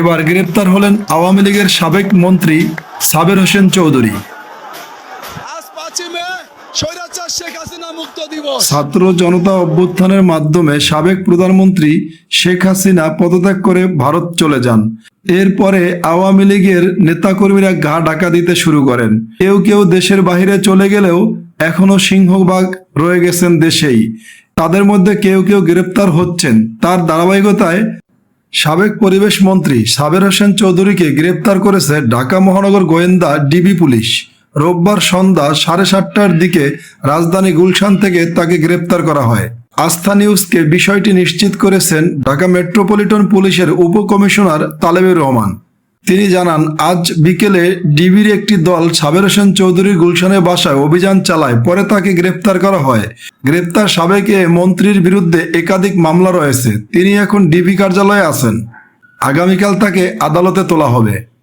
এবার গ্রেপ্তার হলেন আওয়ামী লীগের সাবেক মন্ত্রী সাবের হোসেন চৌধুরী। ছাত্র জনতা অভ্যুত্থানের মাধ্যমে সাবেক প্রধানমন্ত্রী শেখ হাসিনা পদত্যাগ করে ভারত চলে যান। এরপরে আওয়ামী লীগের নেতাকর্মীরা গা ডাকা দিতে শুরু করেন। কেউ কেউ দেশের বাইরে চলে গেলেও এখনও সিংহবাগ রয়ে গেছেন দেশেই। তাদের মধ্যে কেউ কেউ গ্রেপ্তার হচ্ছেন। তার ধারাবাহিকতায় সাবেক পরিবেশ মন্ত্রী সাবের হোসেন চৌধুরীকে গ্রেপ্তার করেছে ঢাকা মহানগর গোয়েন্দা ডিবি পুলিশ। রোববার সন্ধ্যা সাড়ে সাতটার দিকে রাজধানী গুলশান থেকে তাকে গ্রেপ্তার করা হয়। আস্থা নিউজকে বিষয়টি নিশ্চিত করেছেন ঢাকা মেট্রোপলিটন পুলিশের উপকমিশনার তালেবুর রহমান। তিনি জানান, আজ বিকেলে ডিবির একটি দল সাবের হোসেন চৌধুরীর গুলশানের বাসায় অভিযান চালায়, পরে তাকে গ্রেপ্তার করা হয়। গ্রেপ্তার সাবেক মন্ত্রীর বিরুদ্ধে একাধিক মামলা রয়েছে। তিনি এখন ডিবি কার্যালয়ে আছেন। আগামীকাল তাকে আদালতে তোলা হবে।